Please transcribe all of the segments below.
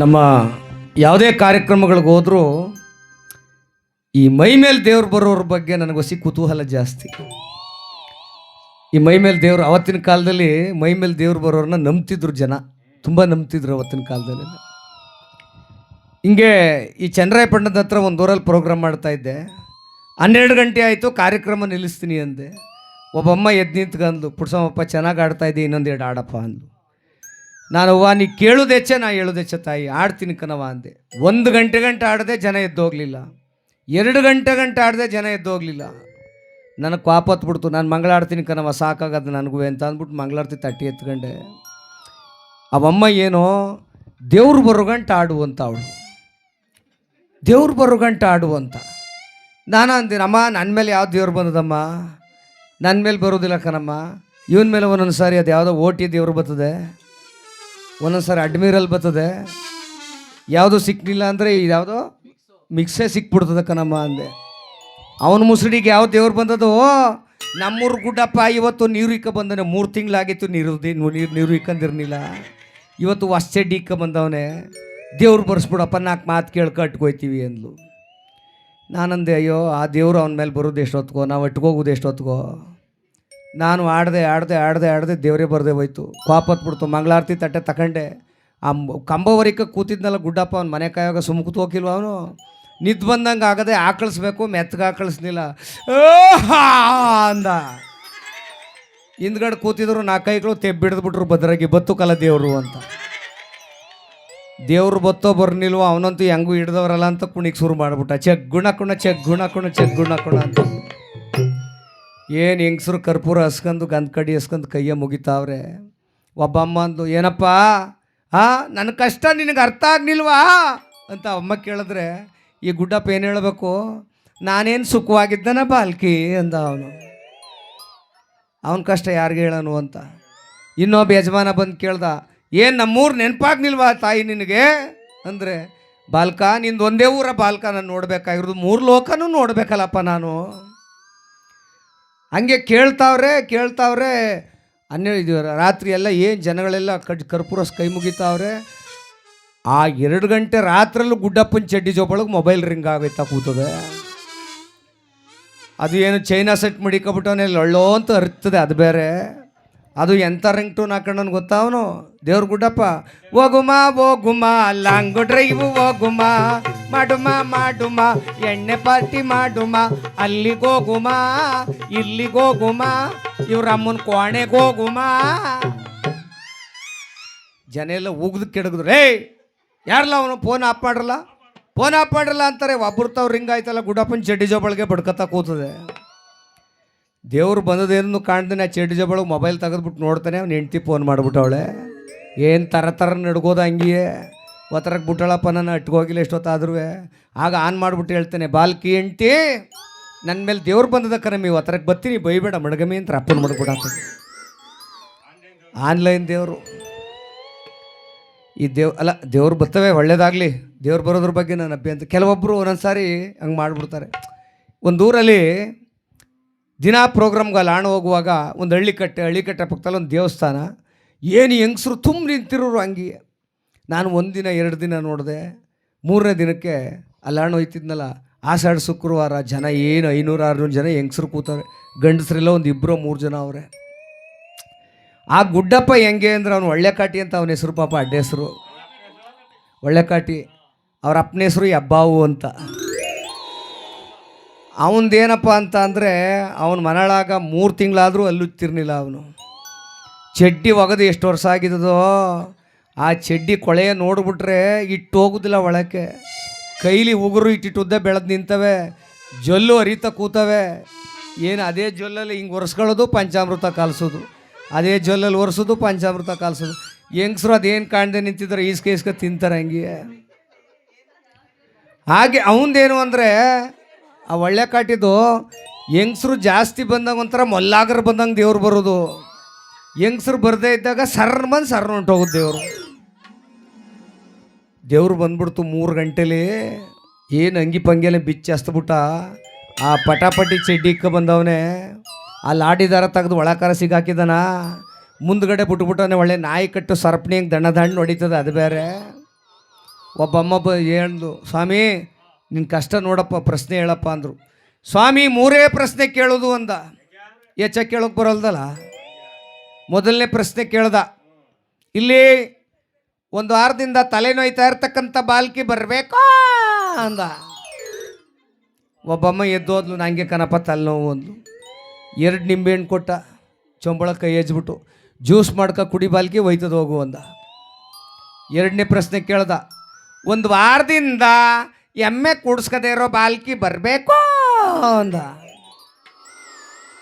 ನಮ್ಮ ಯಾವುದೇ ಕಾರ್ಯಕ್ರಮಗಳಿಗೆ ಹೋದರೂ ಈ ಮೈ ಮೇಲೆ ದೇವ್ರು ಬರೋರ ಬಗ್ಗೆ ನನಗೆ ಹೊಸಿ ಕುತೂಹಲ ಜಾಸ್ತಿ. ಈ ಮೈ ಮೇಲೆ ದೇವ್ರು ಅವತ್ತಿನ ಕಾಲದಲ್ಲಿ ಮೈ ಮೇಲೆ ದೇವ್ರು ಬರೋರನ್ನ ನಂಬ್ತಿದ್ರು ಜನ. ತುಂಬ ನಂಬ್ತಿದ್ರು ಅವತ್ತಿನ ಕಾಲದಲ್ಲಿ. ಹಿಂಗೆ ಈ ಚಂದ್ರಾಯಪಟ್ಟಣದ ಹತ್ರ ಒಂದು ಊರಲ್ಲಿ ಪ್ರೋಗ್ರಾಮ್ ಮಾಡ್ತಾ ಇದ್ದೆ. ಹನ್ನೆರಡು ಗಂಟೆ ಆಯಿತು, ಕಾರ್ಯಕ್ರಮ ನಿಲ್ಲಿಸ್ತೀನಿ ಅಂದೆ. ಒಬ್ಬಮ್ಮ ಎದ್ದು ನಿಂತ್ಕಂದ್ಲು ಪುಡ್ಸಮ್ಮಪ್ಪ ಚೆನ್ನಾಗಿ ಆಡ್ತಾ ಇದ್ದೆ ಇನ್ನೊಂದು ಎರಡು ಆಡಪ್ಪ ಅಂದ್ಲು. ನಾನು ಅವ್ವ, ನೀ ಕೇಳುದೆಚ್ಚೆ ನಾ ಹೇಳುದೆಚ್ಚೆ ತಾಯಿ, ಆಡ್ತೀನಿ ಕಣವ ಅಂದೆ. ಒಂದು ಗಂಟೆ ಗಂಟೆ ಆಡದೆ ಜನ ಎದ್ದೋಗ್ಲಿಲ್ಲ. ಎರಡು ಗಂಟೆ ಗಂಟೆ ಆಡದೆ ಜನ ಎದ್ದೋಗ್ಲಿಲ್ಲ. ನನಗೆ ಪಾಪ ಬಿಡ್ತು ನಾನು ಮಂಗಳಾಡ್ತೀನಿ ಕಣವ ಸಾಕಾಗದ ನನಗೂ ಅಂತ ಅಂದ್ಬಿಟ್ಟು ಮಂಗಳಾರತಿ ತಟ್ಟಿ ಎತ್ಕೊಂಡೆ. ಅವಮ್ಮ ಏನೋ, ದೇವ್ರು ಬರೋ ಗಂಟೆ ಆಡುವಂತ ಅವಳು. ದೇವ್ರು ಬರೋ ಗಂಟೆ ಆಡುವಂತ ನಾನು ಅಂದೆ ಅಮ್ಮ ನನ್ನ ಮೇಲೆ ಯಾವ ದೇವ್ರು ಬಂದದಮ್ಮ? ನನ್ನ ಮೇಲೆ ಬರೋದಿಲ್ಲ ಕಣಮ್ಮ. ಇವನ ಮೇಲೆ ಒಂದೊಂದು ಸಾರಿ ಅದು ಯಾವುದೋ ಓಟಿ ದೇವ್ರು ಬರ್ತದೆ. ಒಂದೊಂದು ಸಾರಿ ಅಡ್ಮಿರಲ್ ಬರ್ತದೆ. ಯಾವುದು ಸಿಕ್ಕಲಿಲ್ಲ ಅಂದರೆ ಯಾವುದೋ ಮಿಕ್ಸೇ ಸಿಕ್ಬಿಡ್ತದೆ ನಮ್ಮ ಅಂದೆ. ಅವನ ಮುಸುಡಿಗೆ ಯಾವ ದೇವ್ರು ಬಂದದೋ, ನಮ್ಮೂರು ಗುಡ್ಡಪ್ಪ ಇವತ್ತು ನೀರು ಇಕ್ಕ ಬಂದನೆ ಮೂರು ತಿಂಗಳಾಗಿತ್ತು ನೀರು ನೀರು ನೀರು ಇಕ್ಕಂದಿರಲಿಲ್ಲ ಇವತ್ತು ಹೊಸ್ಚಡ್ಡಿ ಇಕ್ಕ ಬಂದವನೇ. ದೇವ್ರು ಬರ್ಸ್ಬಿಡಪ್ಪ ನಾಲ್ಕು ಮಾತು ಕೇಳಿ ಕಟ್ಕೊಯ್ತೀವಿ ಅಂದ್ಲು. ನಾನಂದೆ, ಅಯ್ಯೋ, ಆ ದೇವ್ರು ಅವನ ಮೇಲೆ ಬರೋದು ಎಷ್ಟೊತ್ತಿಗೋ ನಾವು ಇಟ್ಕೋಗೋದು ಎಷ್ಟೊತ್ಗೋ ನಾನು ಆಡದೆ ಆಡದೆ ಆಡದೆ ಆಡದೆ ದೇವರೇ ಬರದೆ ಹೋಯ್ತು. ಪಾಪ ಹತ್ಬಿಡ್ತು ಮಂಗಳಾರತಿ ತಟ್ಟೆ ತಗೊಂಡೆ ಆ ಕಂಬವರಿಕ ಕೂತಿದ್ನಲ್ಲ ಗುಡ್ಡಪ್ಪ ಅವ್ನು ಮನೆ ಕಾಯಾಗ ಸುಮ್ಕುತ್ ಹೋಗಿಲ್ವ ಅವನು? ನಿದ್ದು ಬಂದಂಗೆ ಆಗದೆ ಆಕಳಿಸ್ಬೇಕು ಮೆತ್ತಗೆ ಆಕಳಿಸ್ಲಿಲ್ಲ ಅಂದ. ಹಿಂದ್ಗಡೆ ಕೂತಿದ್ರು ನಾಲ್ಕು ಕೈಗಳು ತೆಬ್ಬಿಡ್ದ್ಬಿಟ್ರು ಭದ್ರಾಗಿ. ಬತ್ತು ಕಲ ದೇವರು ಅಂತ. ದೇವ್ರು ಬತ್ತೋ ಬರ್ನಿಲ್ವೋ, ಅವನಂತೂ ಹೆಂಗೂ ಹಿಡ್ದವ್ರಲ್ಲ ಅಂತ ಕುಣಿಗೆ ಶುರು ಮಾಡ್ಬಿಟ್ಟ. ಚೆಕ್ ಗುಣ, ಕುಣ ಚೆಕ್ ಗುಣ, ಕುಣ ಚೆಕ್ ಗುಣ, ಕುಣ ಅಂತ. ಏನು ಹೆಂಗಸರು ಕರ್ಪೂರ ಹಸ್ಕೊಂಡು ಗಂಧ ಕಡಿ ಹಸ್ಕೊಂಡು ಕೈಯ ಮುಗಿತಾವ್ರೆ? ಒಬ್ಬ ಅಮ್ಮ ಅಂದು ಏನಪ್ಪ? ಆ ನನ್ನ ಕಷ್ಟ ನಿನಗೆ ಅರ್ಥ ಆಗ್ನಿಲ್ವಾ ಅಂತ ಅಮ್ಮ ಕೇಳಿದ್ರೆ, ಈ ಗುಡ್ಡಪ್ಪ ಏನು ಹೇಳಬೇಕು? ನಾನೇನು ಸುಖವಾಗಿದ್ದನ ಬಾಲ್ಕಿ? ಅಂದ ಅವನು. ಅವನ ಕಷ್ಟ ಯಾರಿಗೆ ಹೇಳನು ಅಂತ. ಇನ್ನೊಬ್ಬ ಯಜಮಾನ ಬಂದು ಕೇಳ್ದ, ಏನು ನಮ್ಮೂರು ನೆನಪಾಗ್ನಿಲ್ವಾ ತಾಯಿ ನಿನಗೆ? ಅಂದರೆ, ಬಾಲ್ಕ, ನಿಂದು ಒಂದೇ ಊರ ಬಾಲ್ಕ ನಾನು ನೋಡ್ಬೇಕಾಗಿರೋದು, ಮೂರು ಲೋಕನೂ ನೋಡಬೇಕಲ್ಲಪ್ಪ ನಾನು. ಹಂಗೆ ಕೇಳ್ತಾವ್ರೆ ಕೇಳ್ತಾವ್ರೆ. ಹನ್ನೆರಡು ರಾತ್ರಿ ಎಲ್ಲ ಏನು ಜನಗಳೆಲ್ಲ ಕಡ್ ಕರ್ಪೂರಸ್ ಕೈ ಮುಗಿತಾವ್ರೆ. ಆ ಎರಡು ಗಂಟೆ ರಾತ್ರಲ್ಲೂ ಗುಡ್ಡಪ್ಪನ ಚಡ್ಡಿ ಜೋಬೊಳಗೆ ಮೊಬೈಲ್ ರಿಂಗ್ ಆಗೈತಾ ಕೂತದೆ. ಅದು ಏನು ಚೈನಾ ಸೆಟ್ ಮಡಿಕೊಬಿಟ್ಟವನೇ, ಲೊಳ್ಳೋ ಅಂತ ಅರ್ತದೆ ಅದು ಬೇರೆ. ಅದು ಎಂಥ ರಿಂಗ್ ಟೂನ್ ಹಾಕೊಂಡನ್ ಗೊತ್ತಾ ಅವನು? ದೇವ್ರ ಗುಡ್ಡಪ್ಪ ಹೋಗುಮ ಹೋಗುಮ ಲಾಂಗ್ ಡ್ರೈವ್ ಹೋಗುಮ ಮಾಡುಮ ಮಾಡುಮ, ಎಣ್ಣೆ ಪಾರ್ಟಿ ಮಾಡುಮ, ಅಲ್ಲಿಗೆ ಹೋಗುಮ, ಇಲ್ಲಿಗೆ ಹೋಗುಮ, ಇವ್ರ ಅಮ್ಮನ ಕೋಣೆಗೆ ಹೋಗುಮ. ಜನ ಎಲ್ಲ ಉಗ್ದು ಕೆಡಗಿದ್ರು ರೇ ಯಾರಲ್ಲ ಅವನು? ಫೋನ್ ಆಫ್ ಮಾಡ್ರಲ್ಲ ಫೋನ್ ಆಫ್ ಮಾಡ್ರಲ್ಲ ಅಂತಾರೆ. ಒಬ್ಬರು ರಿಂಗ್ ಆಯ್ತಲ್ಲ, ಗುಡ್ಡಪ್ಪನ ಚಡ್ಡಿ ಜೋಬಳಿಗೆ ಬಡ್ಕತ್ತ ಕೂತದೆ. ದೇವ್ರು ಬಂದದೇನು ಕಾಣ್ತಾನೆ ಆ ಚಡ್ಡಿ ಜೋಬಳಿಗೆ ಮೊಬೈಲ್ ತೆಗೆದ್ಬಿಟ್ಟು ನೋಡ್ತಾನೆ, ಅವ್ನು ಹೆಂಡ್ತಿ ಫೋನ್ ಮಾಡಿಬಿಟ್ಟವಳೆ ಏನು ಥರ ಥರ ನಡ್ಗೋದು ಹಂಗಿಯೇ. ಒತ್ತರಕ್ಕೆ ಬಿಟ್ಟಳಪ್ಪ ನಾನು ಅಟ್ಕೋಗಿಲ್ಲ ಎಷ್ಟೊತ್ತಾದ್ರೂ. ಆಗ ಆನ್ ಮಾಡಿಬಿಟ್ಟು ಹೇಳ್ತಾನೆ, ಬಾಲ್ಕಿ ಹೆಂಡ್ತಿ ನನ್ನ ಮೇಲೆ ದೇವ್ರು ಬಂದದ ಕರಮಿ ಒತ್ತರಕ್ಕೆ ಬತ್ತೀನಿ ಬೈಬೇಡ, ಮಡಗಮಿ ಅಂತ ಅಪ್ಪನ ಮಾಡ್ಬಿಡಪ್ಪ ಆನ್ಲೈನ್ ದೇವರು. ಈ ದೇವ್, ಅಲ್ಲ, ದೇವ್ರು ಬರ್ತವೆ, ಒಳ್ಳೇದಾಗಲಿ. ದೇವ್ರು ಬರೋದ್ರ ಬಗ್ಗೆ ನನ್ನ ಅಭ್ಯಂತ ಕೆಲವೊಬ್ಬರು ಒಂದೊಂದು ಸಾರಿ ಹಂಗೆ ಮಾಡಿಬಿಡ್ತಾರೆ. ಒಂದು ಊರಲ್ಲಿ ದಿನಾ ಪ್ರೋಗ್ರಾಮ್ಗೆ ಅಲ್ಲಿ ಆಣ ಹೋಗುವಾಗ ಒಂದು ಹಳ್ಳಿ ಕಟ್ಟೆ ಹಳ್ಳಿ ಕಟ್ಟೆ ಪಕ್ಕದಲ್ಲಿ ಒಂದು ದೇವಸ್ಥಾನ. ಏನು ಹೆಂಗಸರು ತುಂಬ ನಿಂತಿರೋರು ಹಂಗೆ. ನಾನು ಒಂದು ದಿನ, ಎರಡು ದಿನ ನೋಡಿದೆ. ಮೂರನೇ ದಿನಕ್ಕೆ ಅಲ್ಲಿ ಆಣ ಹೋಯ್ತಿದ್ನಲ್ಲ, ಆಷಾಢ, ಶುಕ್ರವಾರ ಜನ ಏನು ಐನೂರು, ಆರುನೂರು ಜನ ಹೆಂಗಸರು ಕೂತಾರೆ ಗಂಡಸರೆಲ್ಲ ಒಂದು ಇಬ್ಬರು ಮೂರು ಜನ ಅವರೇ. ಆ ಗುಡ್ಡಪ್ಪ ಹೆಂಗೆ ಅಂದ್ರೆ ಅವನು ಒಳ್ಳೆ ಕಾಟಿ ಅಂತ ಅವನ ಹೆಸರು ಪಾಪ ಅಡ್ಡ ಹೆಸರು. ಒಳ್ಳೆ ಕಾಟಿ ಅವ್ರ ಅಪ್ಪನ ಹೆಸರು ಎಬ್ಬಾವು ಅಂತ. ಅವನದೇನಪ್ಪ ಅಂತ ಅಂದರೆ ಅವನ ಮನಳಾಗ ಮೂರು ತಿಂಗಳಾದರೂ ಅಲ್ಲುತ್ತಿರ್ಲಿಲ್ಲ ಅವನು. ಚಡ್ಡಿ ಒಗೆದು ಎಷ್ಟು ವರ್ಷ ಆಗಿದ್ದದೋ ಆ ಚಡ್ಡಿ ಕೊಳೆಯ ನೋಡಿಬಿಟ್ರೆ ಇಟ್ಟು ಹೋಗೋದಿಲ್ಲ ಒಳಕ್ಕೆ. ಕೈಲಿ ಉಗುರು ಇಟ್ಟಿಟ್ಟುದ್ದ ಬೆಳೆದು ನಿಂತವೆ, ಜೊಲ್ಲು ಅರಿತ ಕೂತವೆ. ಏನು ಅದೇ ಜೊಲ್ಲಲ್ಲಿ ಹಿಂಗೆ ಒರೆಸ್ಕೊಳ್ಳೋದು, ಪಂಚಾಮೃತ ಕಾಲಿಸೋದು. ಅದೇ ಜೊಲ್ಲಲ್ಲಿ ಒರೆಸೋದು, ಪಂಚಾಮೃತ ಕಾಲಿಸೋದು. ಹೆಂಗಸ್ರು ಅದೇನು ಕಾಣದೆ ನಿಂತಿದ್ರೆ ಈಸ್ಕೆ ಈಸ್ಕ ತಿಂತಾರೆ ಹಂಗೆ. ಹಾಗೆ ಅವನದೇನು ಅಂದರೆ ಆ ಒಳ್ಳೆ ಕಾಟಿದ್ದು ಹೆಂಗಸರು ಜಾಸ್ತಿ ಬಂದಾಗ ಒಂಥರ ಮೊಲ್ಲಾಗರ ಬಂದಂಗೆ ದೇವ್ರು ಬರೋದು. ಹೆಂಗಸರು ಬರದೇ ಇದ್ದಾಗ ಸರ್ರ ಬಂದು ಸರ್ರ ಹೊಂಟೋಗೋದು ದೇವರು. ದೇವ್ರು ಬಂದ್ಬಿಡ್ತು ಮೂರು ಗಂಟೆಲಿ ಏನು ಅಂಗಿ ಪಂಗೆಲೆ ಬಿಚ್ಚಿ ಹಸ್ತ್ಬಿಟ್ಟ. ಆ ಪಟಾಪಟಿ ಚಡ್ಡಿಕ್ಕ ಬಂದವನೇ, ಆ ಲಾಡಿ ದಾರ ತೆಗೆದು ಒಳಕಾರ ಸಿಗಾಕಿದಾನ. ಮುಂದ್ಗಡೆ ಬಿಟ್ಬಿಟ್ಟವನೆ ಒಳ್ಳೆ ನಾಯಿ ಕಟ್ಟು ಸರ್ಪಣಿ ಹಂಗೆ ದಣ್ಣ ದಣ್ಣ ಹೊಡಿತದೆ, ಅದು ಬೇರೆ. ಒಬ್ಬಮ್ಮ ಬ ಸ್ವಾಮಿ ನಿನ್ನ ಕಷ್ಟ ನೋಡಪ್ಪ, ಪ್ರಶ್ನೆ ಹೇಳಪ್ಪ ಅಂದರು. ಸ್ವಾಮಿ, ಮೂರೇ ಪ್ರಶ್ನೆ ಕೇಳೋದು ಅಂದ. ಎಚ್ಚ ಕೇಳೋಕೆ ಬರೋಲ್ದಲ್ಲ? ಮೊದಲನೇ ಪ್ರಶ್ನೆ ಕೇಳ್ದ. ಇಲ್ಲಿ ಒಂದು ವಾರದಿಂದ ತಲೆನೋಯ್ತಾ ಇರ್ತಕ್ಕಂಥ ಬಾಲ್ಕಿ ಬರಬೇಕಾ ಅಂದ. ಒಬ್ಬಮ್ಮ ಎದ್ದೋದ್ಲು ನಂಗೆ ಕನಪ ತಲೆನೋವು ಅಂದ್ಲು. ಎರಡು ನಿಂಬೆಹಣ್ಣು ಕೊಟ್ಟ, ಚೊಂಬಳ ಕೈ ಎಜ್ಬಿಟ್ಟು, ಜ್ಯೂಸ್ ಮಾಡ್ಕ ಕುಡಿ ಬಾಲ್ಕಿ ಒಯ್ತದ ಹೋಗು ಅಂದ. ಎರಡನೇ ಪ್ರಶ್ನೆ ಕೇಳ್ದ. ಒಂದು ವಾರದಿಂದ ಎಮ್ಮೆ ಕುಡ್ಸ್ಕದೇ ಇರೋ ಬಾಲ್ಕಿ ಬರಬೇಕು ಅಂದ.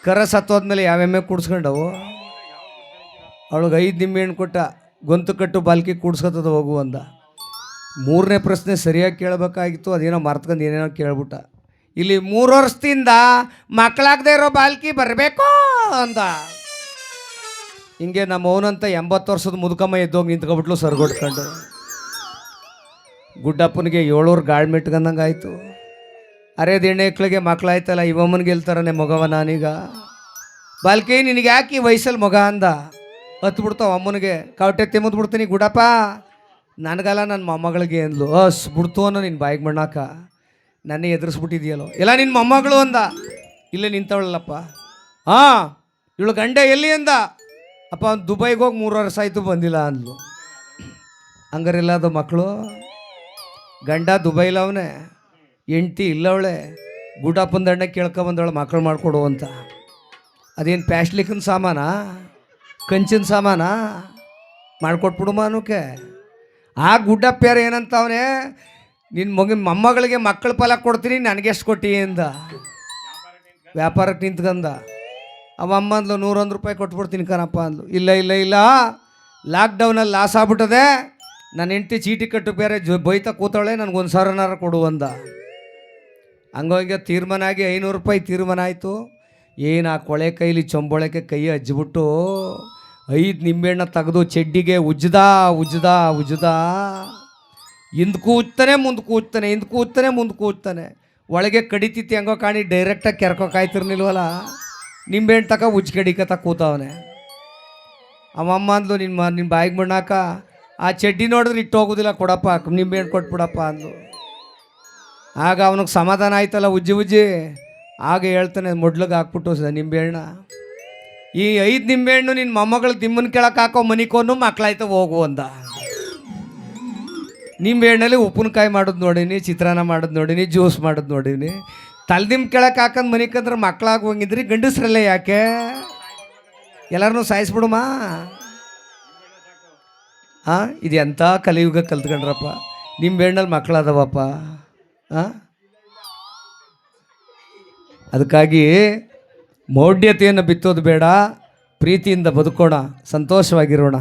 ಕರ ಸತ್ತೋದ್ಮೇಲೆ ಯಾವ ಎಮ್ಮೆ ಕುಡ್ಸ್ಕೊಂಡವು? ಅವಳಿಗೆ ಐದು ನಿಂಬೆಹಣ್ಣು ಕೊಟ್ಟ, ಗೊಂತು ಕಟ್ಟು ಬಾಲ್ಕಿ ಕೂಡ್ಸ್ಕೊತದ ಹೋಗು ಅಂದ. ಮೂರನೇ ಪ್ರಶ್ನೆ ಸರಿಯಾಗಿ ಕೇಳಬೇಕಾಗಿತ್ತು, ಅದೇನೋ ಮರ್ತ್ಕೊಂಡು ಏನೇನೋ ಕೇಳ್ಬಿಟ್ಟ. ಇಲ್ಲಿ ಮೂರು ವರ್ಷದಿಂದ ಮಕ್ಕಳಾಗದೇ ಇರೋ ಬಾಲ್ಕಿ ಬರಬೇಕು ಅಂದ. ಹಿಂಗೆ ನಮ್ಮ ಅವನಂತ ಎಂಬತ್ತು ವರ್ಷದ ಮುದುಕಮ್ಮ ಎದ್ದೋಗಿ ನಿಂತ್ಕೊಬಿಟ್ಲು ಸರ್ಗೊಟ್ಕೊಂಡು. ಗುಡ್ಡಪ್ಪನಿಗೆ ಏಳೂರು ಗಾಳ್ಮೆಟ್ಗಂದಂಗೆ ಆಯಿತು. ಅರೆ ದಿಣ್ಣೆಕ್ಳಿಗೆ ಮಕ್ಕಳಾಯ್ತಲ್ಲ ಇವಮ್ಮನಿಗೆ ಗೆಲ್ತಾರನೆ ಮಗವ ನಾನೀಗ. ಬಾಲ್ಕಿ, ನಿನಗೆ ಯಾಕೆ ಈ ವಯಸ್ಸಲ್ಲಿ ಮಗ ಅಂದ? ಹತ್ತು ಬಿಡ್ತಾವ ಅಮ್ಮನಿಗೆ. ಕವಟೆ ತಿಮ್ಮದ್ ಬಿಡ್ತೀನಿ ಗುಡಪ್ಪ. ನನಗಲ್ಲ ನನ್ನ ಮೊಮ್ಮಗಳಿಗೆ ಅಂದ್ಲು. ಅಸ್ ಬಿಡ್ತು ಅನ್ನೋ ನಿನ್ನ ಬಾಯಿಗೆ ಮಣ್ಣಾಕ. ನನ್ನ ಎದುರಿಸ್ಬಿಟ್ಟಿದೆಯಲ್ಲೋ. ಎಲ್ಲ ನಿನ್ನ ಮೊಮ್ಮಗಳು ಅಂದ. ಇಲ್ಲೇ ನಿಂತವಳಲ್ಲಪ್ಪ. ಹಾಂ ಇವಳು ಗಂಡ ಎಲ್ಲಿ ಅಂದ? ಅಪ್ಪ ದುಬೈಗೆ ಹೋಗಿ ಮೂರು ವರ್ಷ ಆಯಿತು ಬಂದಿಲ್ಲ ಅಂದ್ಲು. ಹಂಗಾರೆಲ್ಲ ಅದು ಮಕ್ಕಳು ಗಂಡ ದುಬೈಲವನೆ ಅವನೇ, ಹೆಂಡ್ತಿ ಇಲ್ಲವಳೆ ದಂಡ ಕೇಳ್ಕೊಬಂದವಳು ಮಕ್ಕಳು ಮಾಡಿಕೊಡು ಅಂತ. ಅದೇನು ಪ್ಯಾಶ್ಲಿಕ್ಕಿನ ಸಾಮಾನ? ಕಂಚಿನ ಸಾಮಾನ? ಮಾಡಿಕೊಟ್ಬಿಡು ಮಾನುಕೆ. ಆ ಗುಡ್ಡಪ್ಪ್ಯಾರ ಏನಂತವನೇ ನಿನ್ನ ಮಗಿನ ಮೊಮ್ಮಗಳಿಗೆ ಮಕ್ಕಳ ಫಲ ಕೊಡ್ತೀನಿ, ನನಗೆಷ್ಟು ಕೊಟ್ಟಿ ಅಂದ. ವ್ಯಾಪಾರಕ್ಕೆ ನಿಂತ್ಕಂದ. ಅವ ಅಮ್ಮ ಅಂದ್ಲು, ನೂರೊಂದು ರೂಪಾಯಿ ಕೊಟ್ಬಿಡ್ತೀನಿ ಕಣಪ್ಪ ಅಂದ್ಲು. ಇಲ್ಲ ಇಲ್ಲ ಇಲ್ಲ ಲಾಕ್ಡೌನಲ್ಲಿ ಲಾಸ್ ಆಗ್ಬಿಟ್ಟದೆ. ನನ್ನ ಹೆಂಡತಿ ಚೀಟಿ ಕಟ್ಟು ಬೇರೆ ಜೊ ಬೈತಾ ಕೂತಾಳೆ, ನನಗೊಂದು ಸಾವಿರನಾರ ಕೊಡು ಅಂದ. ಹಂಗಾಗಿ ತೀರ್ಮಾನ ಆಗಿ ಐನೂರು ರೂಪಾಯಿ ತೀರ್ಮಾನ ಆಯಿತು. ಏನು ಆ ಕೊಳೆ ಕೈಲಿ ಚೊಂಬೊಳಕ್ಕೆ ಕೈ ಹಜ್ಜಿಬಿಟ್ಟು ಐದು ನಿಂಬೆಹಣ್ಣ ತೆಗೆದು ಚೆಡ್ಡಿಗೆ ಉಜ್ಜದ ಉಜ್ಜದ ಉಜ್ಜದ. ಹಿಂದ್ ಕೂತಾನೆ ಮುಂದೆ ಕೂತಾನೆ ಹಿಂದ್ ಕೂತಾನೆ ಮುಂದೆ ಕೂತಾನೆ ಒಳಗೆ ಕಡಿತಿತ್ತು ಹೆಂಗೋ ಕಾಣಿ ಡೈರೆಕ್ಟಾಗಿ ಕೆರ್ಕೋಕಾಯ್ತಿರ್ನಿಲ್ವಲ್ಲ ನಿಂಬೆಹಣ್ಣು ತಕ ಉಜ್ಜಿ ಕಡಿಕತ ಕೂತವನೆ. ಅವಮ್ಮ ಅಂದ್ಲು ನಿಮ್ಮ ನಿಮ್ಮ ಬಾಯಿಗೆ ಮಣ್ಣಾಕ ಆ ಚಡ್ಡಿ ನೋಡಿದ್ರೆ ಇಟ್ಟು ಹೋಗೋದಿಲ್ಲ, ಕೊಡಪ್ಪ ನಿಂಬೆಹಣ್ಣು ಕೊಟ್ಬಿಡಪ್ಪ ಅಂದು. ಆಗ ಅವನಿಗೆ ಸಮಾಧಾನ ಆಯ್ತಲ್ಲ ಉಜ್ಜಿ ಉಜ್ಜಿ. ಆಗ ಹೇಳ್ತಾನೆ, ಮೊಡ್ಲಿಗೆ ಹಾಕ್ಬಿಟ್ಟು ಸ ನಿಂಬೆಹಣ್ಣ ಈ ಐದು ನಿಂಬೆಹಣ್ಣು ನಿನ್ನ ಮೊಮ್ಮಗಳು ದಿಮ್ಮನ ಕೆಳಕ್ಕೆ ಹಾಕೋ ಮನಿಕೋನು ಮಕ್ಕಳಾಯ್ತು ಹೋಗು ಅಂದ. ನಿಂಬೆಹಣ್ಣಲ್ಲಿ ಉಪ್ಪಿನಕಾಯಿ ಮಾಡೋದು ನೋಡೀನಿ, ಚಿತ್ರಾನ್ನ ಮಾಡೋದು ನೋಡೀನಿ, ಜ್ಯೂಸ್ ಮಾಡೋದು ನೋಡೀನಿ. ತಲೆದಿಮ್ ಕೆಳಕ್ಕೆ ಹಾಕೊಂಡು ಮನಿಕಂದ್ರೆ ಮಕ್ಕಳಾಗಿ ಹೋಗಿದ್ರಿ ಗಂಡಸ್ರಲ್ಲೇ ಯಾಕೆ? ಎಲ್ಲರನ್ನೂ ಸಾಯಿಸ್ಬಿಡುಮ? ಹಾಂ ಇದು ಎಂಥ ಕಲಿಯುಗ ಕಲ್ತ್ಕೊಂಡ್ರಪ್ಪ? ನಿಂಬೆಹಣ್ಣಲ್ಲಿ ಮಕ್ಕಳಾದವಪ್ಪ. ಹಾಂ ಅದಕ್ಕಾಗಿ ಮೌಢ್ಯತೆಯನ್ನು ಬಿತ್ತೋದು ಬೇಡ, ಪ್ರೀತಿಯಿಂದ ಬದುಕೋಣ, ಸಂತೋಷವಾಗಿರೋಣ.